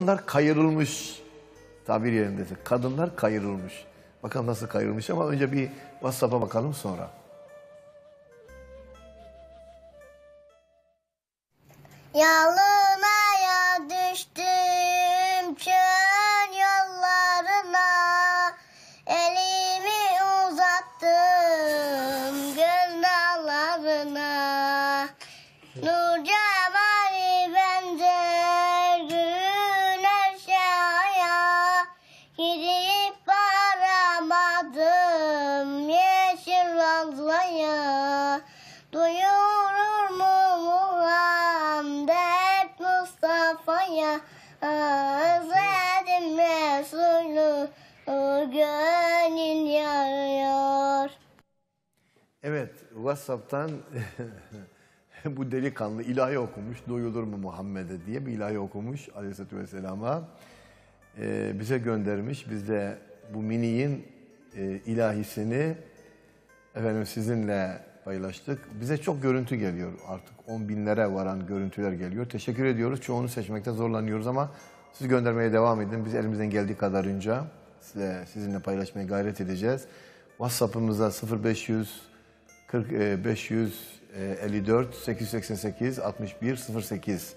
Kadınlar kayırılmış. Tabir yerindeyse. Kadınlar kayırılmış. Bakalım nasıl kayırılmış ama önce bir WhatsApp'a bakalım sonra. Yalınaya düştüm çöl yollarına Elimi uzattım göl dağlarına Nur Mustafa'ya Özledim Resulü gönül yarıyor Evet, WhatsApp'tan bu delikanlı ilahi okumuş, doyulur mu Muhammed'e diye bir ilahi okumuş Aleyhisselatü Vesselam'a. Ee, bize göndermiş. Biz de bu miniğin e, ilahisini efendim sizinle paylaştık. Bize çok görüntü geliyor artık. On binlere varan görüntüler geliyor. Teşekkür ediyoruz. Çoğunu seçmekte zorlanıyoruz ama siz göndermeye devam edin. Biz elimizden geldiği kadarınca size, sizinle paylaşmaya gayret edeceğiz. WhatsApp'ımıza 0500 40, e, 554 888 61 08